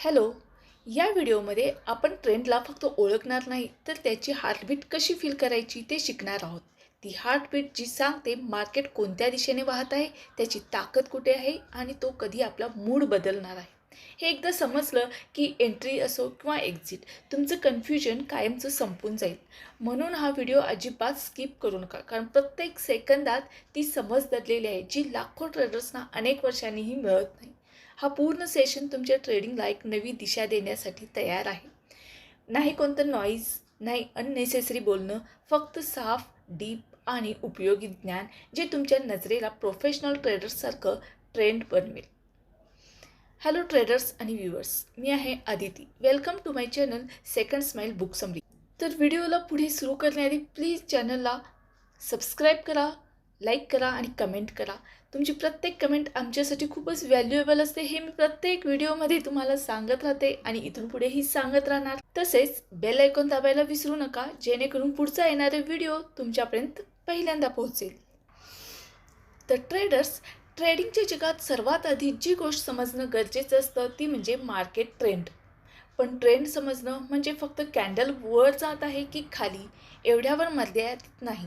Hello या व्हिडिओमध्ये आपण ट्रेंडला फक्त ओळखणार नाही तर त्याची हार्टबीट कशी फील करायची ते शिकणार आहोत. ती हार्टबीट जी सांगते मार्केट कोणत्या दिशेने वाहत आहे त्याची ताकद कुठे आहे आणि तो कधी आपला मूड बदलणार आहे. हे एकदा समजलं की एंट्री असो किंवा एक्झिट तुमचं कन्फ्युजन कायमचं संपून जाईल. म्हणून हा व्हिडिओ अजिबात स्किप करू नका कारण प्रत्येक सेकंदात ती समज दडलेली आहे जी लाखो ट्रेडर्सना अनेक वर्षांनीही मिळत नाही. हा पूर्ण सेशन तुमच्या ट्रेडिंगला एक नवी दिशा देण्यासाठी तयार आहे. नाही कोणतं नॉईज नाही अननेसेसरी बोलणं फक्त साफ डीप आणि उपयोगी ज्ञान जे तुमच्या नजरेला प्रोफेशनल ट्रेडर्ससारखं ट्रेंड बनवेल. हॅलो ट्रेडर्स आणि व्ह्युअर्स मी आहे Aditi. Welcome to my channel second smile book summary तर व्हिडिओला पुढे सुरू करण्याआधी प्लीज चॅनलला सबस्क्राईब करा लाईक करा आणि कमेंट करा. तुमची प्रत्येक कमेंट आमच्यासाठी खूपच व्हॅल्युएबल असते. हे मी प्रत्येक व्हिडिओमध्ये तुम्हाला सांगत राहते आणि इथून पुढेही सांगत राहणार. तसेच बेल ऐकून दाबायला विसरू नका जेणेकरून पुढचा येणारे व्हिडिओ तुमच्यापर्यंत पहिल्यांदा पोहोचेल. तर ट्रेडर्स ट्रेडिंगच्या जगात सर्वात आधी जी गोष्ट समजणं गरजेचं असतं ती म्हणजे मार्केट ट्रेंड पण ट्रेंड समजणं म्हणजे फक्त कॅन्डल वर जात आहे की खाली एवढ्यावर मर्यादित नाही.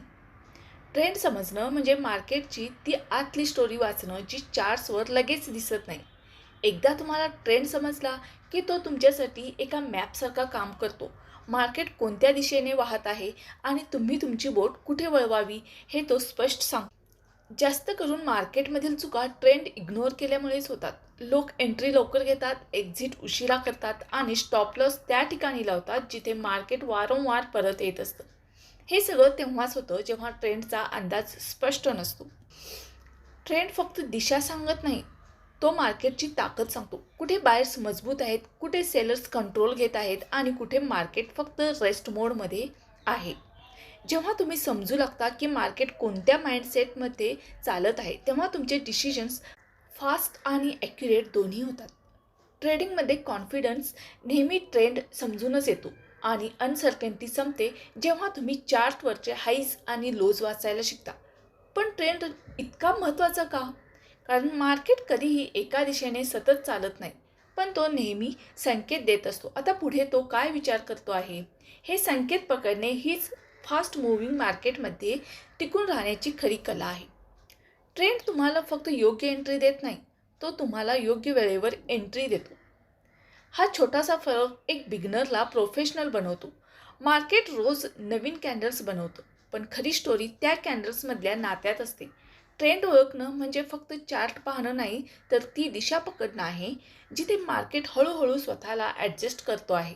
ट्रेंड समजणं म्हणजे मार्केटची ती आतली स्टोरी वाचणं जी चार्ट्सवर लगेच दिसत नाही. एकदा तुम्हाला ट्रेंड समजला की तो तुमच्यासाठी एका मॅपसारखा काम करतो. मार्केट कोणत्या दिशेने वाहत आहे आणि तुम्ही तुमची बोट कुठे वळवावी हे तो स्पष्ट सांग. जास्त करून मार्केटमधील चुका ट्रेंड इग्नोर केल्यामुळेच होतात. लोक एंट्री लवकर घेतात एक्झिट उशिरा करतात आणि स्टॉप लॉस त्या ठिकाणी लावतात जिथे मार्केट वारंवार परत येत असतं. हे सगळं तेव्हाच होतं जेव्हा ट्रेंडचा अंदाज स्पष्ट नसतो. ट्रेंड फक्त दिशा सांगत नाही तो मार्केटची ताकद सांगतो. कुठे बायर्स मजबूत आहेत कुठे सेलर्स कंट्रोल घेत आहेत आणि कुठे मार्केट फक्त रेस्ट मोडमध्ये आहे. जेव्हा तुम्ही समजू लागता की मार्केट कोणत्या माइंडसेटमध्ये चालत आहे तेव्हा तुमचे डिसिजन्स फास्ट आणि ॲक्युरेट दोन्ही होतात. ट्रेडिंगमध्ये कॉन्फिडन्स नेहमी ट्रेंड समजूनच येतो. आणि अनसर्टन्टी संपते जेव्हा तुम्ही चार्टवरचे हाईज आणि लोज वाचायला शिकता. पण ट्रेंड इतका महत्त्वाचा का? कारण मार्केट कधीही एका दिशेने सतत चालत नाही. पण तो नेहमी संकेत देत असतो. आता पुढे तो काय विचार करतो आहे? हे संकेत पकडणे हीच फास्ट मुव्हिंग मार्केटमध्ये टिकून राहण्याची खरी कला आहे. ट्रेंड तुम्हाला फक्त योग्य एंट्री देत नाही. तो तुम्हाला योग्य वेळेवर एंट्री देतो. हा छोटासा फरक एक बिगनरला प्रोफेशनल बनवतो. मार्केट रोज नवीन कॅन्डल्स बनवतं. पण खरी स्टोरी त्या कॅन्डल्समधल्या नात्यात असते. ट्रेंड ओळखणं म्हणजे फक्त चार्ट पाहणं नाही तर ती दिशा पकडणं आहे जिथे मार्केट हळूहळू स्वतःला ॲडजस्ट करतो आहे.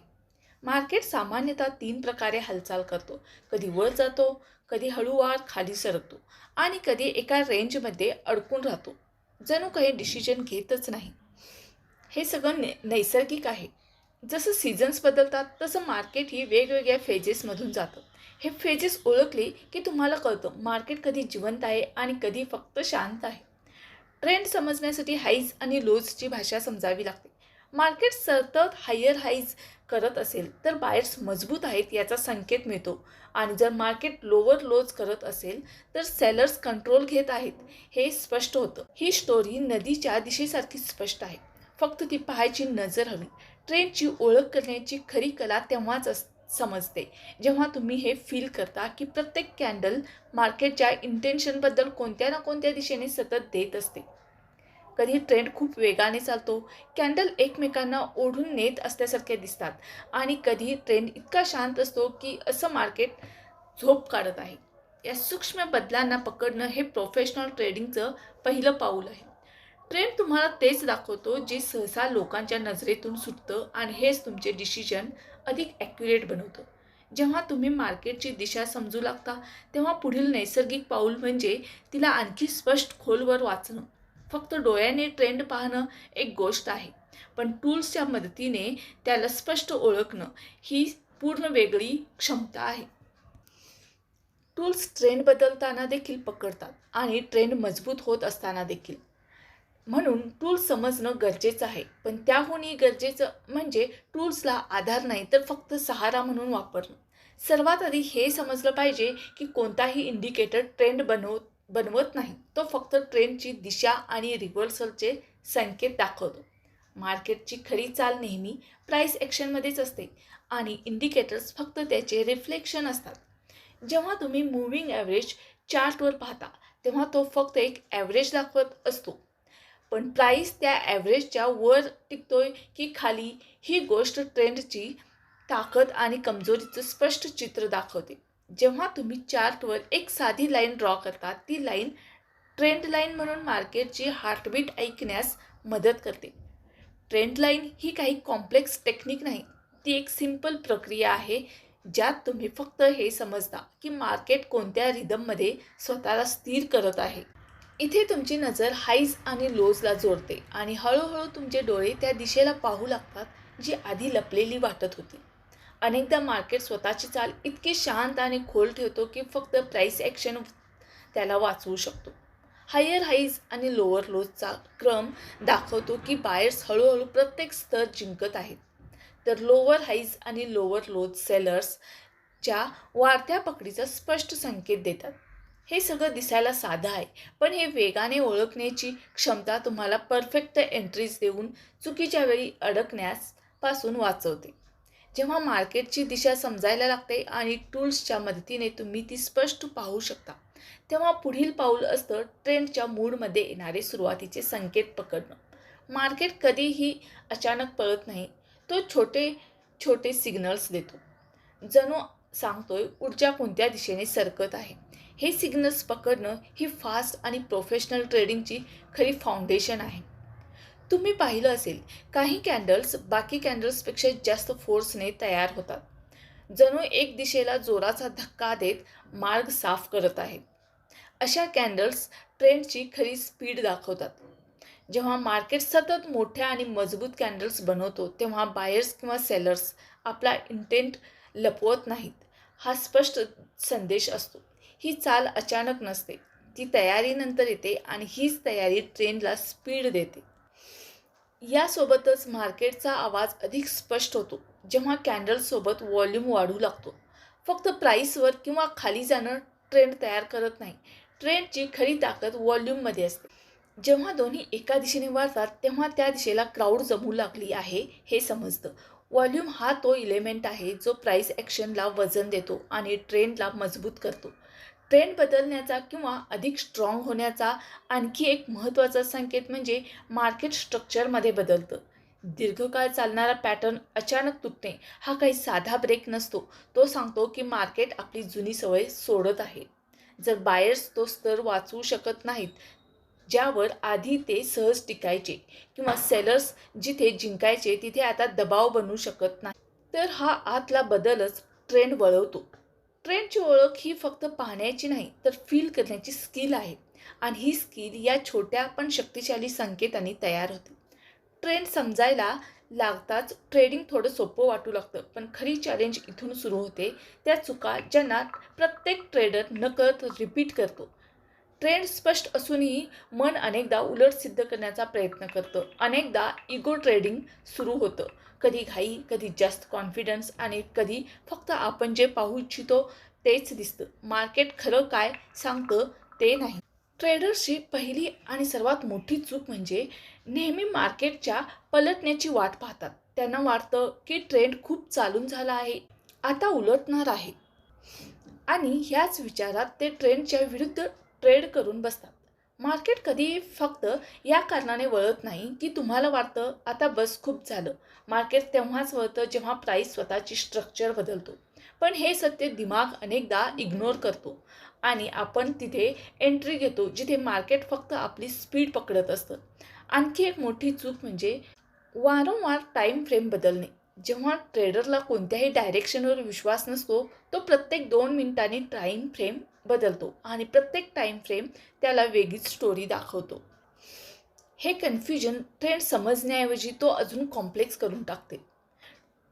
मार्केट सामान्यतः तीन प्रकारे हालचाल करतो. कधी वर जातो कधी हळूवार खाली सरकतो आणि कधी एका रेंजमध्ये अडकून राहतो. जणू काही डिसिजन घेतच नाही. हे सगळं ने नैसर्गिक आहे. जसं सीझन्स बदलतात तसं मार्केट ही वेगवेगळ्या फेजेसमधून जातं. हे फेजेस ओळखले की तुम्हाला कळतं मार्केट कधी जिवंत आहे आणि कधी फक्त शांत आहे. ट्रेंड समजण्यासाठी हाईज आणि लोजची भाषा समजावी लागते. मार्केट सतत हायर हाईज करत असेल तर बायर्स मजबूत आहेत याचा संकेत मिळतो. आणि जर मार्केट लोअर लोज करत असेल तर सेलर्स कंट्रोल घेत आहेत. हे स्पष्ट होतं. ही स्टोरी नदीच्या दिशेसारखी स्पष्ट आहे. फक्त ती पाहायची नजर हवी. ट्रेनची ओळख करण्याची खरी कला तेव्हाच अस समजते. जेव्हा तुम्ही हे फील करता की प्रत्येक कॅन्डल मार्केटच्या इंटेन्शनबद्दल कोणत्या ना कोणत्या दिशेने सतत देत असते. कधी ट्रेंड खूप वेगाने चालतो कॅन्डल एकमेकांना ओढून नेत असल्यासारखे दिसतात आणि कधी ट्रेंड इतका शांत असतो की असं मार्केट झोप काढत आहे. या सूक्ष्म बदलांना पकडणं हे प्रोफेशनल ट्रेडिंगचं पहिलं पाऊल आहे. ट्रेंड तुम्हाला तेच दाखवतो जे सहसा लोकांच्या नजरेतून सुटतं आणि हेच तुमचे डिसिजन अधिक ॲक्युरेट बनवतं. जेव्हा तुम्ही मार्केटची दिशा समजू लागता तेव्हा पुढील नैसर्गिक पाऊल म्हणजे तिला आणखी स्पष्ट खोलवर वाचणं. फक्त डोळ्याने ट्रेंड पाहणं एक गोष्ट आहे पण टूल्सच्या मदतीने त्याला स्पष्ट ओळखणं ही पूर्ण वेगळी क्षमता आहे. टूल्स ट्रेंड बदलताना देखील पकडतात आणि ट्रेंड मजबूत होत असताना देखील. म्हणून टूल्स समजणं गरजेचं आहे. पण त्याहूनही गरजेचं म्हणजे टूल्सला आधार नाही तर फक्त सहारा म्हणून वापरणं. सर्वात आधी हे समजलं पाहिजे की कोणताही इंडिकेटर ट्रेंड बनवत बनवत नाही. तो फक्त ट्रेंडची दिशा आणि रिव्हर्सलचे संकेत दाखवतो. मार्केटची खरी चाल नेहमी प्राईस ॲक्शनमध्येच असते आणि इंडिकेटर्स फक्त त्याचे रिफ्लेक्शन असतात. जेव्हा तुम्ही मूव्हिंग ॲव्हरेज चार्टवर पाहता तेव्हा तो फक्त एक ॲव्हरेज दाखवत असतो. पण प्राईस त्या ॲव्हरेजच्या वर टिकतोय की खाली ही गोष्ट ट्रेंडची ताकद आणि कमजोरीचं स्पष्ट चित्र दाखवते. जेव्हा तुम्ही चार्टवर एक साधी लाईन ड्रॉ करता ती लाईन ट्रेंड लाईन म्हणून मार्केटची हार्टबीट ऐकण्यास मदत करते. ट्रेंड लाईन ही काही कॉम्प्लेक्स टेक्निक नाही ती एक सिंपल प्रक्रिया आहे ज्यात तुम्ही फक्त हे समजता की मार्केट कोणत्या रिदममध्ये स्वतःला स्थिर करत आहे. इथे तुमची नजर हाईज आणि लोजला जोडते आणि हळूहळू तुमचे डोळे त्या दिशेला पाहू लागतात जी आधी लपलेली वाटत होती. अनेकदा मार्केट स्वतःची चाल इतकी शांत आणि खोल ठेवतो की फक्त प्राईस ॲक्शन त्याला वाचवू शकतो. हायर हाईज आणि लोअर लोजचा क्रम दाखवतो की बायर्स हळूहळू प्रत्येक स्तर जिंकत आहेत. तर लोअर हाईज आणि लोअर लोज सेलर्सच्या वाढत्या पकडीचा स्पष्ट संकेत देतात. हे सगळं दिसायला साधं आहे. पण हे वेगाने ओळखण्याची क्षमता तुम्हाला परफेक्ट एंट्रीज देऊन चुकीच्या वेळी अडकण्यास पासून वाचवते. जेव्हा मार्केटची दिशा समजायला लागते आणि टूल्सच्या मदतीने तुम्ही ती स्पष्ट पाहू शकता तेव्हा पुढील पाऊल असतं ट्रेंडच्या मूडमध्ये येणारे सुरुवातीचे संकेत पकडणं. मार्केट कधीही अचानक पळत नाही तो छोटे छोटे सिग्नल्स देतो. जणू सांगतोय ऊर्जा कोणत्या दिशेने सरकत आहे? हे सिग्नल्स पकडणं ही फास्ट आणि प्रोफेशनल ट्रेडिंगची खरी फाउंडेशन आहे. तुम्ही पाहिलं असेल काही कॅन्डल्स बाकी कॅन्डल्सपेक्षा जास्त फोर्सने तयार होतात. जणू एक दिशेला जोराचा धक्का देत मार्ग साफ करत आहेत. अशा कॅन्डल्स ट्रेंडची खरी स्पीड दाखवतात. जेव्हा मार्केट सतत मोठ्या आणि मजबूत कॅन्डल्स बनवतो तेव्हा बायर्स किंवा सेलर्स आपला इंटेंट लपवत नाहीत हा स्पष्ट संदेश असतो. ही चाल अचानक नसते. ती तयारीनंतर येते आणि हीच तयारी ट्रेनला स्पीड देते. यासोबतच मार्केटचा आवाज अधिक स्पष्ट होतो जेव्हा कॅन्डलसोबत व्हॉल्यूम वाढू लागतो. फक्त प्राईसवर किंवा खाली जाणं ट्रेंड तयार करत नाही. ट्रेंडची खरी ताकद व्हॉल्यूममध्ये असते. जेव्हा दोन्ही एका दिशेने वाढतात तेव्हा त्या दिशेला क्राऊड जमू लागली आहे हे समजतं. व्हॉल्यूम हा तो इलेमेंट आहे जो प्राईस ॲक्शनला वजन देतो आणि ट्रेंडला मजबूत करतो. ट्रेंड बदलण्याचा किंवा अधिक स्ट्रॉंग होण्याचा आणखी एक महत्त्वाचा संकेत म्हणजे मार्केट स्ट्रक्चरमध्ये बदलतं. दीर्घकाळ चालणारा पॅटर्न अचानक तुटणे हा काही साधा ब्रेक नसतो. तो सांगतो की मार्केट आपली जुनी सवय सोडत आहे. जर बायर्स तो स्तर वाचवू शकत नाहीत ज्यावर आधी ते सहज टिकायचे किंवा सेलर्स जिथे जिंकायचे तिथे आता दबाव बनू शकत नाही तर हा आतला बदलच ट्रेंड वळवतो. ट्रेंडची ओळख ही फक्त पाहण्याची नाही तर फील करण्याची स्किल आहे. आणि ही स्किल या छोट्या पण शक्तिशाली संकेतांनी तयार होते. ट्रेंड समजायला लागताच ट्रेडिंग थोडं सोपं वाटू लागतं पण खरी चॅलेंज इथून सुरू होते. त्या चुका ज्यांना प्रत्येक ट्रेडर नकळत रिपीट करतो. ट्रेंड स्पष्ट असूनही मन अनेकदा उलट सिद्ध करण्याचा प्रयत्न करतं. अनेकदा इगो ट्रेडिंग सुरू होतं. कधी घाई कधी जास्त कॉन्फिडन्स आणि कधी फक्त आपण जे पाहू इच्छितो तेच दिसतं. मार्केट खरं काय सांगतं ते नाही. ट्रेडर्सची पहिली आणि सर्वात मोठी चूक म्हणजे नेहमी मार्केटच्या पलटण्याची वाट पाहतात. त्यांना वाटतं की ट्रेंड खूप चालून झाला आहे. आता उलटणार आहे. आणि ह्याच विचारात ते ट्रेंडच्या विरुद्ध ट्रेड करून बसतात. मार्केट कधी फक्त या कारणाने वळत नाही की तुम्हाला वाटतं आता बस खूप झालं. मार्केट तेव्हाच वळतं जेव्हा प्राईस स्वतःची स्ट्रक्चर बदलतो. पण हे सत्य दिमाग अनेकदा इग्नोर करतो. आणि आपण तिथे एंट्री घेतो जिथे मार्केट फक्त आपली स्पीड पकडत असतं. आणखी एक मोठी चूक म्हणजे वारंवार टाईम फ्रेम बदलणे. जेव्हा ट्रेडरला कोणत्याही डायरेक्शनवर विश्वास नसतो तो प्रत्येक दोन मिनिटांनी टाईम फ्रेम बदलतो आणि प्रत्येक टाईम फ्रेम त्याला वेगळीच स्टोरी दाखवतो. हे कन्फ्युजन ट्रेंड समजण्याऐवजी तो अजून कॉम्प्लेक्स करून टाकते.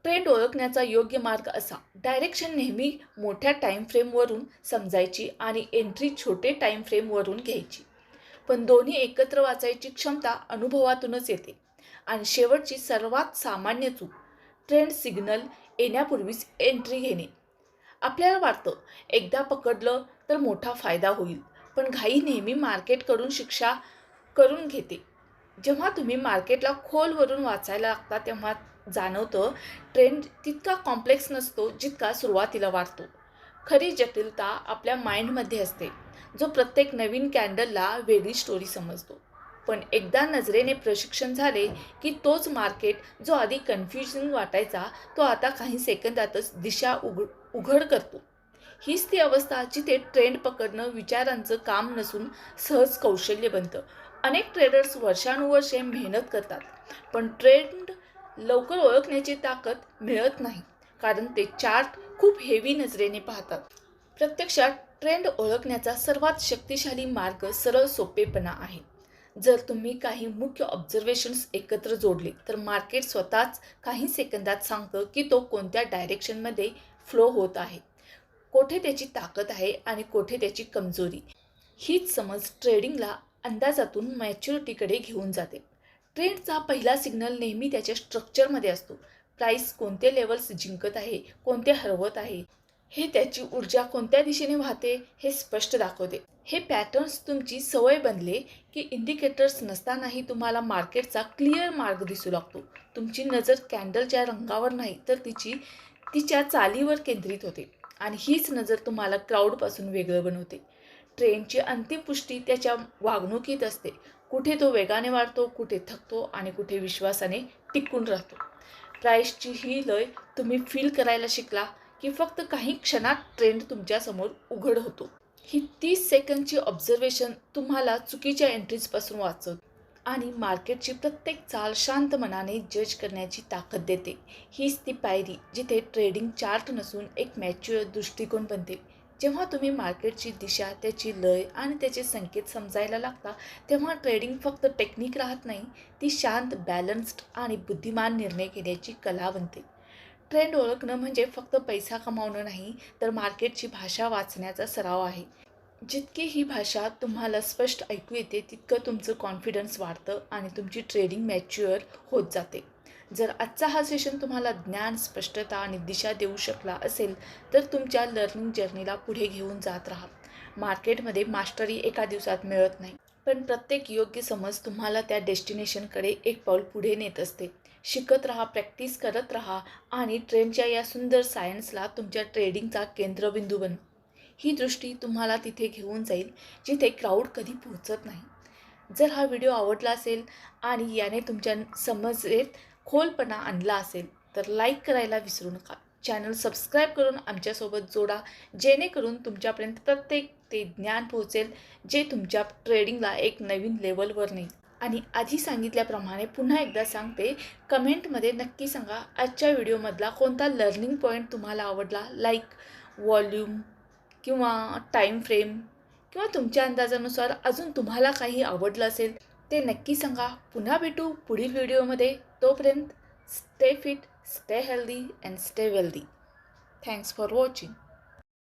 ट्रेंड ओळखण्याचा योग्य मार्ग असा डायरेक्शन नेहमी मोठ्या टाईम फ्रेमवरून समजायची आणि एंट्री छोटे टाईम फ्रेमवरून घ्यायची. पण दोन्ही एकत्र वाचायची क्षमता अनुभवातूनच येते. आणि शेवटची सर्वात सामान्य चूक ट्रेंड सिग्नल येण्यापूर्वीच एंट्री घेणे. आपल्याला वाटतं एकदा पकडलं तर मोठा फायदा होईल. पण घाई नेहमी मार्केटकडून शिक्षा करून घेते. जेव्हा तुम्ही मार्केटला खोलवरून वाचायला लागता तेव्हा जाणवतं ट्रेंड तितका कॉम्प्लेक्स नसतो जितका सुरुवातीला वाटतो खरी जटिलता आपल्या माइंडमध्ये असते. जो प्रत्येक नवीन कॅन्डलला वेगळी स्टोरी समजतो. पण एकदा नजरेने प्रशिक्षण झाले की तोच मार्केट जो आधी कन्फ्युजन वाटायचा तो आता काही सेकंदातच दिशा उघ उघड करतो. हीच ती अवस्था जिथे ट्रेंड पकडणं विचारांचं काम नसून सहज कौशल्य बनतं. अनेक ट्रेडर्स वर्षानुवर्षे मेहनत करतात पण ट्रेंड लवकर ओळखण्याची ताकद मिळत नाही कारण ते चार्ट खूप हेवी नजरेने पाहतात. प्रत्यक्षात ट्रेंड ओळखण्याचा सर्वात शक्तिशाली मार्ग सरळ सोपेपणा आहे. जर तुम्ही काही मुख्य ऑब्झर्वेशन्स एकत्र जोडले तर मार्केट स्वतःच काही सेकंदात सांगतं की तो कोणत्या डायरेक्शनमध्ये फ्लो होत आहे. कोठे त्याची ताकद आहे आणि कोठे त्याची कमजोरी? हीच समज ट्रेडिंगला अंदाजातून मॅच्युरिटीकडे घेऊन जाते. ट्रेंडचा पहिला सिग्नल नेहमी त्याच्या स्ट्रक्चरमध्ये असतो. प्राईस कोणते लेवल्स जिंकत आहे कोणते हरवत आहे हे त्याची ऊर्जा कोणत्या दिशेने वाहते हे स्पष्ट दाखवते. हे पॅटर्न्स तुमची सवय बनले की इंडिकेटर्स नसतानाही तुम्हाला मार्केटचा क्लिअर मार्ग दिसू लागतो. तुमची नजर कॅन्डलच्या रंगावर नाही तर तिची तिच्या चालीवर केंद्रित होते. आणि हीच नजर तुम्हाला क्राऊडपासून वेगळं बनवते. ट्रेनची अंतिम पुष्टी त्याच्या वागणुकीत असते. कुठे तो वेगाने वाढतो कुठे थकतो आणि कुठे विश्वासाने टिकून राहतो. प्राईसची ही लय तुम्ही फील करायला शिकला की फक्त काही क्षणात ट्रेंड तुमच्यासमोर उघड होतो. ही तीस सेकंदची ऑब्झर्वेशन तुम्हाला चुकीच्या एंट्रीजपासून वाचवते. आणि मार्केटची प्रत्येक चाल शांत मनाने जज करण्याची ताकद देते. हीच ती पायरी जिथे ट्रेडिंग चार्ट नसून एक मॅच्युअर दृष्टिकोन बनते. जेव्हा तुम्ही मार्केटची दिशा त्याची लय आणि त्याचे संकेत समजायला लागता तेव्हा ट्रेडिंग फक्त टेक्निक राहत नाही ती शांत बॅलन्स्ड आणि बुद्धिमान निर्णय घेण्याची कला बनते. ट्रेंड ओळखणं म्हणजे फक्त पैसा कमावणं नाही तर मार्केटची भाषा वाचण्याचा सराव आहे. जितकी ही भाषा तुम्हाला स्पष्ट ऐकू येते तितकं तुमचं कॉन्फिडन्स वाढतं आणि तुमची ट्रेडिंग मॅच्युअर होत जाते. जर आजचा हा सेशन तुम्हाला ज्ञान स्पष्टता आणि दिशा देऊ शकला असेल तर तुमच्या लर्निंग जर्नीला पुढे घेऊन जात राहा. मार्केटमध्ये मास्टरी एका दिवसात मिळत नाही. पण प्रत्येक योग्य समज तुम्हाला त्या डेस्टिनेशनकडे एक पाऊल पुढे नेत असते. शिकत राहा प्रॅक्टिस करत राहा आणि ट्रेनच्या या सुंदर सायन्सला तुमच्या ट्रेडिंगचा केंद्रबिंदू बन. ही दृष्टी तुम्हाला तिथे घेऊन जाईल जिथे क्राऊड कधी पोहोचत नाही. जर हा व्हिडिओ आवडला असेल आणि याने तुमच्या समजेत खोलपणा आणला असेल तर लाईक करायला विसरू नका. चॅनल सबस्क्राईब करून आमच्यासोबत जोडा जेणेकरून तुमच्यापर्यंत प्रत्येक ते ज्ञान पोहोचेल जे तुमच्या ट्रेडिंगला एक नवीन लेवलवर नेईल. आणि आधी सांगितल्याप्रमाणे पुन्हा एकदा सांगते कमेंटमध्ये नक्की सांगा आजच्या व्हिडिओमधला कोणता लर्निंग पॉईंट तुम्हाला आवडला? लाईक वॉल्यूम किंवा टाईम फ्रेम किंवा तुमच्या अंदाजानुसार अजून तुम्हाला काही आवडलं असेल ते नक्की सांगा. पुन्हा भेटू पुढील व्हिडिओमध्ये तोपर्यंत stay fit stay healthy and stay wealthy thanks for watching